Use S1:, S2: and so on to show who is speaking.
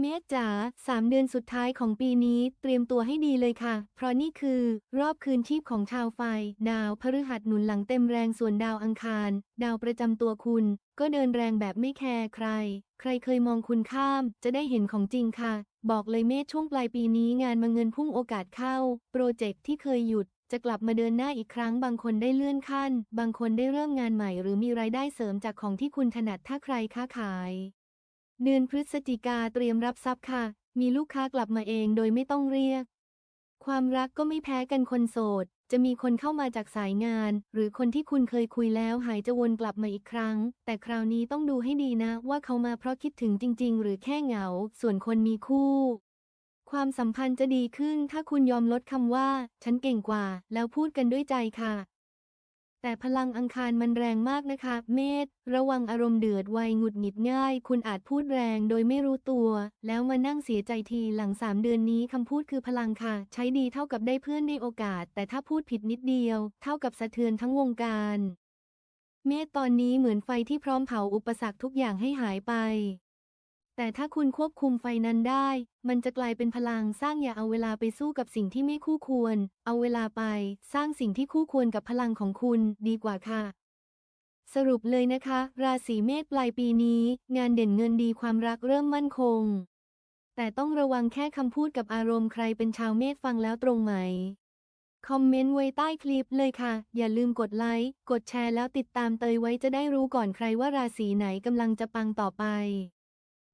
S1: เมษจ๋าสามเดือนสุดท้ายของปีนี้เตรียมตัวให้ดีเลยค่ะ เพราะนี่คือ รอบคืนชีพของชาวไฟ ดาวพฤหัสหนุนหลังเต็มแรงส่วนดาวอังคาร ดาวประจำตัวคุณ ก็เดินแรงแบบไม่แคร์ใคร ใครเคยมองคุณข้าม จะได้เห็นของจริงค่ะ บอกเลยเมษช่วงปลายปีนี้งานมาเงินพุ่งโอกาสเข้า โปรเจกต์ที่เคยหยุดจะกลับมาเดินหน้าอีกครั้งบางคนได้เลื่อนขั้น บางคนได้เริ่มงานใหม่ หรือมีรายได้เสริมจากของที่คุณถนัดถ้าใครค้าขาย เดือนพฤศจิกาเตรียมรับทรัพย์ค่ะ มีลูกค้ากลับมาเองโดยไม่ต้องเรียก ความรักก็ไม่แพ้กันคนโสด จะมีคนเข้ามาจากสายงาน หรือคนที่คุณเคยคุยแล้วหายจะวนกลับมาอีกครั้ง แต่คราวนี้ต้องดูให้ดีนะ ว่าเขามาเพราะคิดถึงจริง ๆ หรือแค่เหงา ส่วนคนมีคู่ ความสัมพันธ์จะดีขึ้นถ้าคุณยอมลดคำว่า ฉันเก่งกว่า แล้วพูดกันด้วยใจค่ะ แต่พลังอังคารมันแรงมากนะคะ เมษระวังอารมณ์เดือดไวหงุดหงิดง่าย คุณอาจพูดแรงโดยไม่รู้ตัว แล้วมานั่งเสียใจทีหลังสามเดือนนี้คำพูดคือพลังค่ะ ใช้ดีเท่ากับได้เพื่อนในโอกาส แต่ถ้าพูดผิดนิดเดียว เท่ากับสะเทือนทั้งวงการ เมษตอนนี้เหมือนไฟที่พร้อมเผาอุปสรรคทุกอย่างให้หายไป แต่ถ้าคุณควบคุมไฟนั้นได้ มันจะกลายเป็นพลังสร้างอย่าเอาเวลาไปสู้กับสิ่งที่ไม่คู่ควร เอาเวลาไป สร้างสิ่งที่คู่ควรกับพลังของคุณดีกว่าค่ะ สรุปเลยนะคะ ราศีเมษปลายปีนี้ งานเด่นเงินดีความรักเริ่มมั่นคง แต่ต้องระวังแค่คำพูดกับอารมณ์ใครเป็นชาวเมษฟังแล้วตรงไหม คอมเมนต์ไว้ใต้คลิปเลยค่ะ อย่าลืมกดไลค์กดแชร์แล้วติดตามเตยไว้จะได้รู้ก่อนใครว่าราศีไหนกำลังจะปังต่อไป